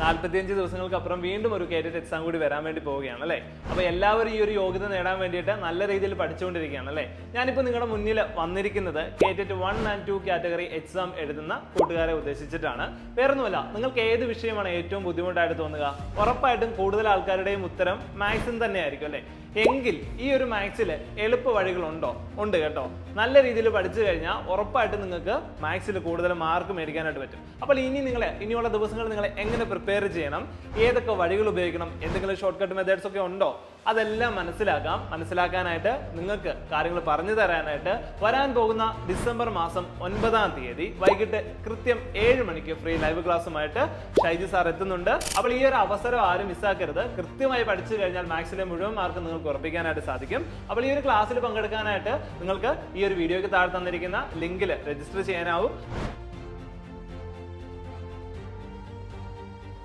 നാൽപ്പത്തിയഞ്ച് ദിവസങ്ങൾക്ക് അപ്പുറം വീണ്ടും ഒരു കേറ്ററ്റ് എക്സാം കൂടി വരാൻ വേണ്ടി പോവുകയാണ് അല്ലേ? അപ്പോൾ എല്ലാവരും ഈ ഒരു യോഗ്യത നേടാൻ വേണ്ടിയിട്ട് നല്ല രീതിയിൽ പഠിച്ചുകൊണ്ടിരിക്കുകയാണ് അല്ലേ? ഞാനിപ്പോൾ നിങ്ങളുടെ മുന്നിൽ വന്നിരിക്കുന്നത് KTET one and two category exam എഴുതുന്ന കൂട്ടുകാരെ ഉദ്ദേശിച്ചിട്ടാണ്. വേറൊന്നുമല്ല നിങ്ങൾക്ക് ഏത് വിഷയമാണ് ഏറ്റവും ബുദ്ധിമുട്ടായിട്ട് തോന്നുക? ഉറപ്പായിട്ടും കൂടുതൽ ആൾക്കാരുടെയും ഉത്തരം മാത്സിന് തന്നെയായിരിക്കും അല്ലേ? എങ്കിൽ ഈ ഒരു മാത്സിൽ എളുപ്പ വഴികളുണ്ടോ? ഉണ്ട് കേട്ടോ. നല്ല രീതിയിൽ പഠിച്ചു കഴിഞ്ഞാൽ ഉറപ്പായിട്ടും നിങ്ങൾക്ക് മാത്സിൽ കൂടുതൽ മാർക്ക് മേടിക്കാനായിട്ട് പറ്റും. അപ്പോൾ ഇനി നിങ്ങളെ ഇനിയുള്ള ദിവസങ്ങൾ നിങ്ങളെ എങ്ങനെ പ്രിപ്പയർ ചെയ്യണം. ഏതൊക്കെ വഴികൾ ഉപയോഗിക്കണം? എന്തെങ്കിലും ഷോർട്ട് കട്ട് മെത്തേഡ്സ് ഒക്കെ ഉണ്ടോ? അതെല്ലാം മനസ്സിലാക്കാം. മനസ്സിലാക്കാനായിട്ട് നിങ്ങൾക്ക് കാര്യങ്ങൾ പറഞ്ഞു തരാനായിട്ട് വരാൻ പോകുന്ന ഡിസംബർ മാസം ഒൻപതാം തീയതി വൈകിട്ട് കൃത്യം ഏഴ് മണിക്ക് ഫ്രീ ലൈവ് ക്ലാസ്സുമായിട്ട് ഷൈജി സാർ എത്തുന്നുണ്ട്. അപ്പോൾ ഈ ഒരു അവസരം ആരും മിസ്സാക്കരുത്. കൃത്യമായി പഠിച്ചു കഴിഞ്ഞാൽ മാത്സിലെ മുഴുവൻ മാർക്ക് നിങ്ങൾക്ക് ഉറപ്പിക്കാനായിട്ട് സാധിക്കും. അപ്പോൾ ഈ ഒരു ക്ലാസ്സിൽ പങ്കെടുക്കാനായിട്ട് നിങ്ങൾക്ക് ഈ ഒരു വീഡിയോയ്ക്ക് താഴെ തന്നിരിക്കുന്ന ലിങ്കിൽ രജിസ്റ്റർ ചെയ്യാനാവും.